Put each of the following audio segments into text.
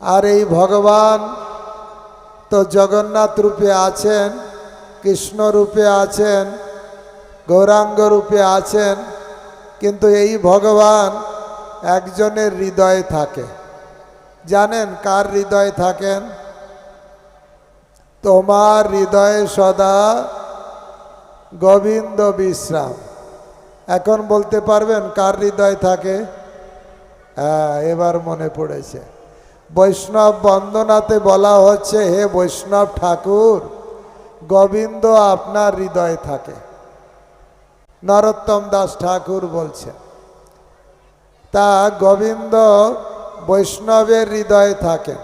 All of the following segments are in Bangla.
আর এই ভগবান তো জগন্নাথ রূপে আছেন, কৃষ্ণ রূপে আছেন, গৌরাঙ্গ রূপে আছেন, কিন্তু এই ভগবান একজনের হৃদয়ে থাকে। জানেন কার হৃদয়ে থাকেন? তোমার হৃদয়ে সদা গোবিন্দ বিশ্রাম। এখন বলতে পারবেন কার হৃদয় থাকে? হ্যাঁ এবার মনে পড়েছে। বৈষ্ণব বন্দনাতে বলা হচ্ছে, হে বৈষ্ণব ঠাকুর, গোবিন্দ আপনার হৃদয়ে থাকে। নরোত্তম দাস ঠাকুর বলছে, তা গোবিন্দ বৈষ্ণবের হৃদয়ে থাকেন।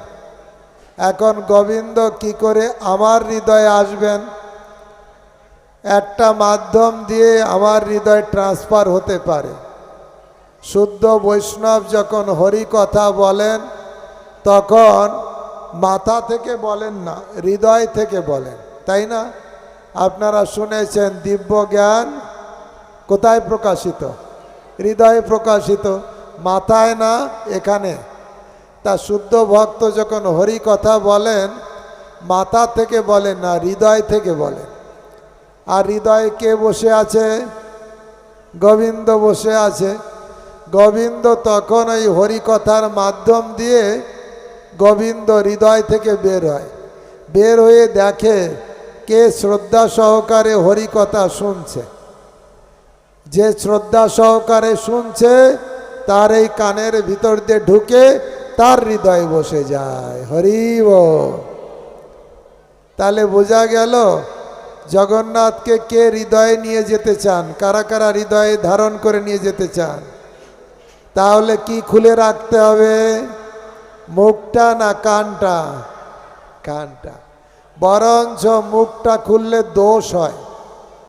এখন গোবিন্দ কি করে আমার হৃদয়ে আসবেন? একটা মাধ্যম দিয়ে আমার হৃদয় ট্রান্সফার হতে পারে। শুদ্ধ বৈষ্ণব যখন হরি কথা বলেন তখন মাথা থেকে বলেন না, হৃদয় থেকে বলেন, তাই না? আপনারা শুনেছেন দিব্য জ্ঞান কোথায় প্রকাশিত? হৃদয়ে প্রকাশিত, মাথায় না, এখানে? তা শুদ্ধ ভক্ত যখন হরি কথা বলেন, মাথা থেকে বলেন না, হৃদয় থেকে বলেন। আর হৃদয়ে কে বসে আছে? গোবিন্দ বসে আছে। গোবিন্দ তখন ওই হরিকথার মাধ্যম দিয়ে গোবিন্দ হৃদয় থেকে বের হয়। বের হয়ে দেখে কে শ্রদ্ধা সহকারে হরিকথা শুনছে। যে শ্রদ্ধা সহকারে শুনছে, তার এই কানের ভিতর দিয়ে ঢুকে তার হৃদয়ে বসে যায়। হরিব তাহলে বোঝা গেল, জগন্নাথকে কে হৃদয়ে নিয়ে যেতে চান? কারা কারা হৃদয়ে ধারণ করে নিয়ে যেতে চান? তাহলে কি খুলে রাখতে হবে? মুখটা না কানটা? কানটা। বরঞ্চ মুখটা খুললে দোষ হয়।